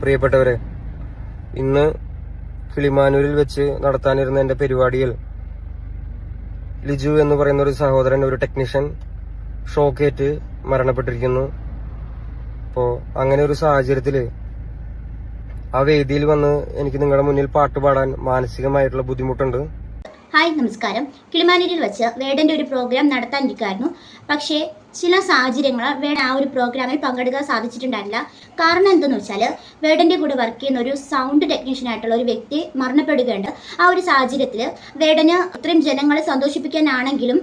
പ്രിയപ്പെട്ടവരെ ഇന്ന് കിളിമാനൂരിൽ വെച്ച് നടത്താനിരുന്ന എന്റെ പരിപാടിയിൽ ലിജു എന്ന് പറയുന്ന ഒരു സഹോദരൻ ഒരു ടെക്നീഷ്യൻ ഷോക്കേറ്റ് മരണപ്പെട്ടിരിക്കുന്നു. അപ്പോൾ അങ്ങനെ ഒരു സാഹചര്യത്തിൽ ആ വേദിയിൽ വന്ന് എനിക്ക് നിങ്ങളുടെ മുന്നിൽ പാട്ട് പാടാൻ മാനസികമായിട്ടുള്ള ബുദ്ധിമുട്ടുണ്ട്. ഹായ് നമസ്കാരം. കിളിമാനൂരിൽ വെച്ച് വേടന്റെ ഒരു പ്രോഗ്രാം നടത്താനിരിക്കുമായിരുന്നു പക്ഷേ ചില സാഹചര്യങ്ങൾ വേടൻ ആ ഒരു പ്രോഗ്രാമിൽ പങ്കെടുക്കാൻ സാധിച്ചിട്ടുണ്ടായിരുന്നില്ല. കാരണം എന്തെന്ന് വെച്ചാൽ വേടന്റെ കൂടെ വർക്ക് ചെയ്യുന്ന ഒരു സൗണ്ട് ടെക്നീഷ്യൻ ആയിട്ടുള്ള ഒരു വ്യക്തി മരണപ്പെടുകയുണ്ട്. ആ ഒരു സാഹചര്യത്തിൽ വേടന് ഇത്രയും ജനങ്ങളെ സന്തോഷിപ്പിക്കാനാണെങ്കിലും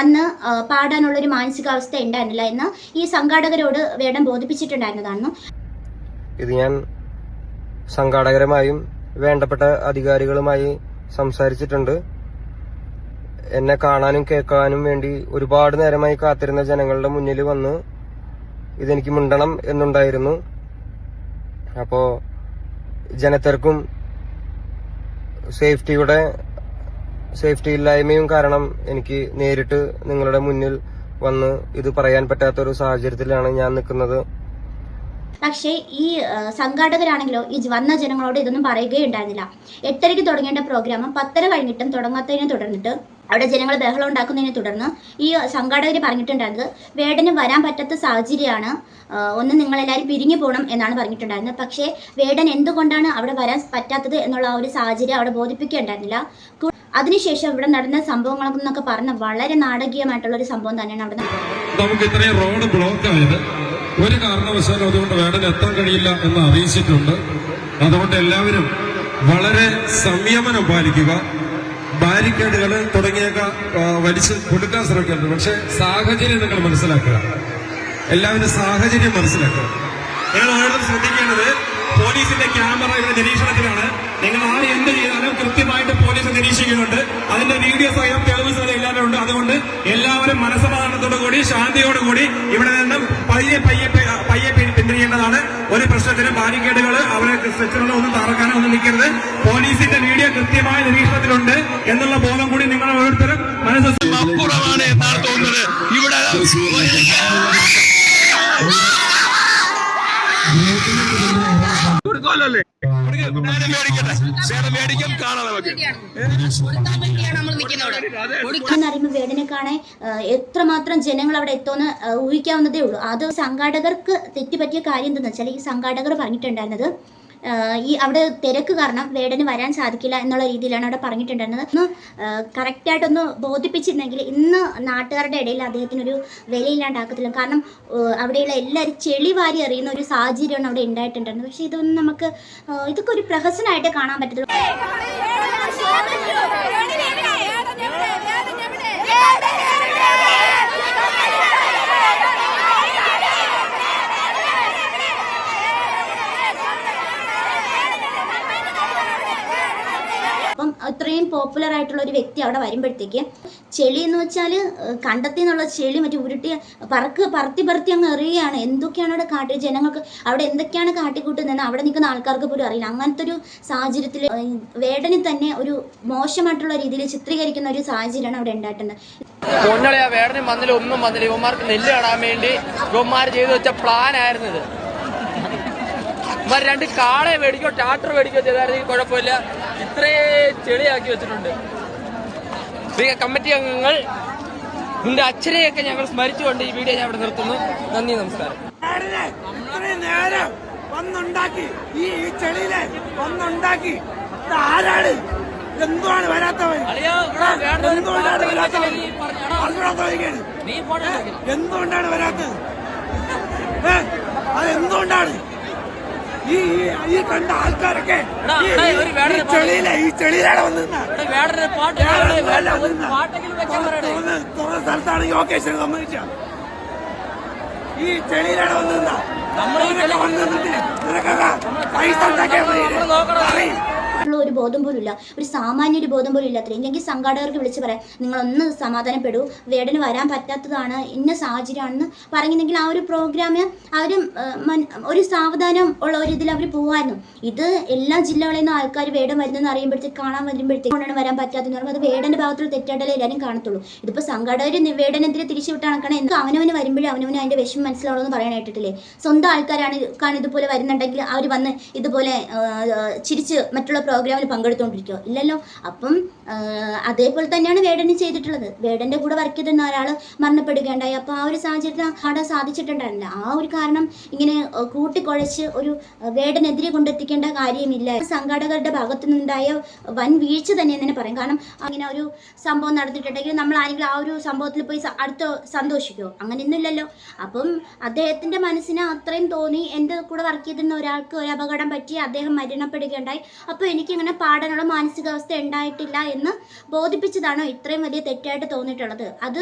വന്ന് പാടാനുള്ള ഒരു മാനസികാവസ്ഥ ഉണ്ടായിരുന്നില്ല എന്ന് ഈ സംഘാടകരോട് വേടൻ ബോധിപ്പിച്ചിട്ടുണ്ടായിരുന്നതാണ് ഇത് ഞാൻ സംഘാടകരുമായും വേണ്ടപ്പെട്ട അധികാരികളുമായി സംസാരിച്ചിട്ടുണ്ട്. എന്നെ കാണാനും കേൾക്കാനും വേണ്ടി ഒരുപാട് നേരമായി കാത്തിരുന്ന ജനങ്ങളുടെ മുന്നിൽ വന്ന് ഇതെനിക്ക് മിണ്ടണം എന്നുണ്ടായിരുന്നു. അപ്പോ ജനത്തിരക്കും സേഫ്റ്റിയുടെ സേഫ്റ്റി ഇല്ലായ്മയും കാരണം എനിക്ക് നേരിട്ട് നിങ്ങളുടെ മുന്നിൽ വന്ന് ഇത് പറയാൻ പറ്റാത്ത ഒരു സാഹചര്യത്തിലാണ് ഞാൻ നിൽക്കുന്നത്. പക്ഷേ ഈ സംഘാടകരാണെങ്കിലോ ഈ വന്ന ജനങ്ങളോട് ഇതൊന്നും പറയുകയുണ്ടായിരുന്നില്ല. എട്ടരയ്ക്ക് തുടങ്ങേണ്ട പ്രോഗ്രാം പത്തര കഴിഞ്ഞിട്ടും തുടങ്ങാത്തതിനെ തുടർന്നിട്ട് അവിടെ ജനങ്ങൾ ബഹളം ഉണ്ടാക്കുന്നതിനെ തുടർന്ന് ഈ സംഘാടകർ പറഞ്ഞിട്ടുണ്ടായിരുന്നത് വേടന് വരാൻ പറ്റാത്ത സാഹചര്യമാണ്. ഒന്ന് നിങ്ങളെല്ലാവരും പിരിഞ്ഞു പോകണം എന്നാണ് പറഞ്ഞിട്ടുണ്ടായിരുന്നത്. പക്ഷേ വേടൻ എന്തുകൊണ്ടാണ് അവിടെ വരാൻ പറ്റാത്തത് എന്നുള്ള ഒരു സാഹചര്യം അവിടെ ബോധിപ്പിക്കുകയുണ്ടായിരുന്നില്ല അതിനുശേഷം ഇവിടെ നടന്ന സംഭവങ്ങളെന്നൊക്കെ പറഞ്ഞ വളരെ നാടകീയമായിട്ടുള്ള ഒരു സംഭവം തന്നെയാണ് അവിടെ നമുക്ക് ഇത്രയും റോഡ് ബ്ലോക്ക് ആയത് ഒരു കാരണവശാലും അതുകൊണ്ട് വേടന് എത്താൻ കഴിയില്ല എന്ന് അറിയിച്ചിട്ടുണ്ട്. അതുകൊണ്ട് എല്ലാവരും വളരെ സംയമനം പാലിക്കുക. ബാരിക്കേഡുകൾ തുടങ്ങിയൊക്കെ വലിച്ചു കൊടുക്കാൻ ശ്രമിക്കുന്നുണ്ട് പക്ഷെ സാഹചര്യം നിങ്ങൾ മനസ്സിലാക്കുക. എല്ലാവരും സാഹചര്യം മനസ്സിലാക്കുക. നിങ്ങൾ ഓരോരുത്തർ ശ്രദ്ധിക്കേണ്ടത് പോലീസിന്റെ ക്യാമറ ഇവിടെ നിരീക്ഷണത്തിലാണ്. നിങ്ങൾ ആര് എന്ത് ചെയ്താലും കൃത്യമായിട്ട് പോലീസ് നിരീക്ഷിക്കുന്നുണ്ട്. അതിന്റെ വീഡിയോ സഹിതം തെളിവ് സഹിതം എല്ലാവരും ഉണ്ട്. അതുകൊണ്ട് എല്ലാവരും മനസ്സമാധാനത്തോടു കൂടി ശാന്തിയോടുകൂടി ഇവിടെ നിന്നും പയ്യെ പയ്യെ പയ്യെ പിന്തിരിയേണ്ടതാണ്. ഒരു പ്രശ്നത്തിനും ബാരിക്കേഡുകൾ അവരെ ഒന്നും തറക്കാനോ ഒന്നും നിൽക്കരുത്. പോലീസിന്റെ വീഡിയോ കൃത്യമായ നിരീക്ഷണത്തിലുണ്ട് എന്നുള്ള ബോധം കൂടി നിങ്ങളെ ഓരോരുത്തരും മനസ്സ് അപ്പുറമാണ് എന്നാണ് തോന്നുന്നത്. ഇവിടെ കൊടുക്കാമല്ലേ പറയുമ്പോൾ വേടനെ കാണാൻ എത്രമാത്രം ജനങ്ങൾ അവിടെ എത്തുമെന്ന് ഊഹിക്കാവുന്നതേ ഉള്ളൂ. അത് സംഘാടകർക്ക് തെറ്റുപറ്റിയ കാര്യം എന്തെന്ന് വെച്ചാൽ ഈ സംഘാടകർ പറഞ്ഞിട്ടുണ്ടായിരുന്നത് ഈ അവിടെ തിരക്ക് കാരണം വേടന് വരാൻ സാധിക്കില്ല എന്നുള്ള രീതിയിലാണ് അവിടെ പറഞ്ഞിട്ടുണ്ടായിരുന്നത് ഒന്ന് കറക്റ്റായിട്ടൊന്ന് ബോധിപ്പിച്ചിരുന്നെങ്കിൽ ഇന്ന് നാട്ടുകാരുടെ ഇടയിൽ അദ്ദേഹത്തിനൊരു വിലയില്ലാണ്ടാക്കത്തില്ല കാരണം അവിടെയുള്ള എല്ലാവരും ചെളി വാരി അറിയുന്ന ഒരു സാഹചര്യമാണ് അവിടെ ഉണ്ടായിട്ടുണ്ടായിരുന്നത് പക്ഷേ ഇതൊന്നും നമുക്ക് ഇതൊക്കെ ഒരു പ്രഹസനമായിട്ട് കാണാൻ പറ്റത്തുള്ളൂ അപ്പം അത്രയും പോപ്പുലർ ആയിട്ടുള്ള ഒരു വ്യക്തി അവിടെ വരുമ്പോഴത്തേക്ക് ചെളി എന്ന് വെച്ചാൽ കണ്ടത്തിൽ നിന്നുള്ള ചെളി മറ്റേ ഉരുട്ടി പറക്ക് പറത്തി പറത്തി അങ്ങ് എറിയുകയാണ്. എന്തൊക്കെയാണ് അവിടെ കാട്ടി ജനങ്ങൾക്ക് അവിടെ എന്തൊക്കെയാണ് കാട്ടിക്കൂട്ടുന്നതെന്ന് അവിടെ നിൽക്കുന്ന ആൾക്കാർക്ക് പോലും അറിയില്ല. അങ്ങനത്തെ ഒരു സാഹചര്യത്തിൽ വേടനെ തന്നെ ഒരു മോശമായിട്ടുള്ള രീതിയിൽ ചിത്രീകരിക്കുന്ന ഒരു സാഹചര്യമാണ് അവിടെ ഉണ്ടായിട്ടുണ്ട് ഒന്നും നെല്ല് കാണാൻ വേണ്ടി ചെയ്തു വെച്ച ഇവന്മാർ രണ്ട് കാളെ മേടിക്കോ ട്രാക്ടർ മേടിക്കോ ചെയ്തായിരുന്നെങ്കിൽ കുഴപ്പമില്ല. ഇത്രേ ചെളിയാക്കി വെച്ചിട്ടുണ്ട്. പ്രിയ കമ്മിറ്റി അംഗങ്ങൾ നിന്റെ അച്ഛനെയൊക്കെ ഞങ്ങൾ സ്മരിച്ചുകൊണ്ട് ഈ വീഡിയോ ഞാൻ ഇവിടെ നിർത്തുന്നു. നന്ദി നമസ്കാരം. നേരം വന്നുണ്ടാക്കി. ഈ ഈ ചെളിയിലെ വന്നുണ്ടാക്കി ആരാണ്? എന്തുവാണ് വരാത്തവൻ? എന്തുകൊണ്ടാണ് വരാത്തവൻ. എന്തുകൊണ്ടാണ് വരാത്തത്? അത് എന്തുകൊണ്ടാണ്? ഈ ഈ- കണ്ട ആൾക്കാരൊക്കെ ഈ- ചെളിയിലെ ഈ ചെളിയിലാണ് വന്നിരുന്നാ. തുറന്ന സ്ഥലത്താണ് യോഗേശ്വരൻ സമ്മതിച്ച ഈ ചെളിയിലാണ് വന്നിരുന്ന നമ്മൾ ഈ നിനക്ക് വന്ന് നിന്നിട്ട് നിനക്കൊക്കെ പൈസ ഉണ്ടാക്കിയാൽ ഒരു ബോധം പോലും ഇല്ല ഒരു സാമാന്യ ഒരു ബോധം പോലും ഇല്ലാത്ത ഇല്ലെങ്കിൽ സംഘാടകർക്ക് വിളിച്ച് പറയാം നിങ്ങളൊന്ന് സമാധാനപ്പെടൂ. വേടന് വരാൻ പറ്റാത്തതാണ് ഇന്ന സാഹചര്യമാണെന്ന് പറഞ്ഞിരുന്നെങ്കിൽ ആ ഒരു പ്രോഗ്രാം അവർ ഒരു സാവധാനം ഉള്ള ഒരു ഇതിൽ അവർ പോകുമായിരുന്നു ഇത് എല്ലാ ജില്ലകളിൽ നിന്നും ആൾക്കാർ വേടം വരുന്നതെന്ന് അറിയുമ്പോഴത്തേക്ക് കാണാൻ വരുമ്പോഴത്തേക്ക് കൊണ്ടാണ് വരാൻ പറ്റാത്തതെന്ന് പറയുമ്പോൾ അത് വേടന്റെ ഭാഗത്തുള്ള തെറ്റായിട്ടല്ലേ എല്ലാവരും കാണത്തുള്ളൂ. ഇതിപ്പോൾ സംഘാടകർ വേടനെതിരെ തിരിച്ചു വിട്ട് കണക്കാണ് എന്ത് അവനവന് വരുമ്പോഴേ അവനവന് അതിന്റെ വിഷമം മനസ്സിലാവുള്ളൂ എന്ന് പറയാൻ സ്വന്തം ആൾക്കാരാണ് കാണാൻ ഇതുപോലെ വരുന്നുണ്ടെങ്കിൽ അവർ വന്ന് ഇതുപോലെ ചിരിച്ച് മറ്റുള്ള പ്രോഗ്രാമിൽ പങ്കെടുത്തുകൊണ്ടിരിക്കുക ഇല്ലല്ലോ? അപ്പം അതേപോലെ തന്നെയാണ് വേടന് ചെയ്തിട്ടുള്ളത്. വേടന്റെ കൂടെ വർക്ക് ചെയ്തിരുന്ന ഒരാൾ മരണപ്പെടുകയുണ്ടായി. അപ്പോൾ ആ ഒരു സാഹചര്യത്തിൽ അവിടെ സാധിച്ചിട്ടുണ്ടായിരുന്നില്ല. ആ ഒരു കാരണം ഇങ്ങനെ കൂട്ടിക്കൊഴച്ച് ഒരു വേടനെതിരെ കൊണ്ടെത്തിക്കേണ്ട കാര്യമില്ല. സംഘാടകരുടെ ഭാഗത്തു നിന്നുണ്ടായ വൻ വീഴ്ച തന്നെ തന്നെ പറയും. കാരണം അങ്ങനെ ഒരു സംഭവം നടന്നിട്ടുണ്ടെങ്കിൽ നമ്മൾ ആരെങ്കിലും ആ ഒരു സംഭവത്തിൽ പോയി അടുത്ത് സന്തോഷിക്കുമോ അങ്ങനെയൊന്നുമില്ലല്ലോ അപ്പം അദ്ദേഹത്തിന്റെ മനസ്സിന് അത്രയും തോന്നി. എന്റെ കൂടെ വർക്ക് ചെയ്തിരുന്ന ഒരാൾക്ക് ഒരു അപകടം പറ്റി അദ്ദേഹം മരണപ്പെടുകയുണ്ടായി. അപ്പോൾ എനിക്കിങ്ങനെ പാടാനുള്ള മാനസികാവസ്ഥ ഉണ്ടായിട്ടില്ല എന്ന് ബോധിപ്പിച്ചതാണോ ഇത്രയും വലിയ തെറ്റായിട്ട് തോന്നിയിട്ടുള്ളത്. അത്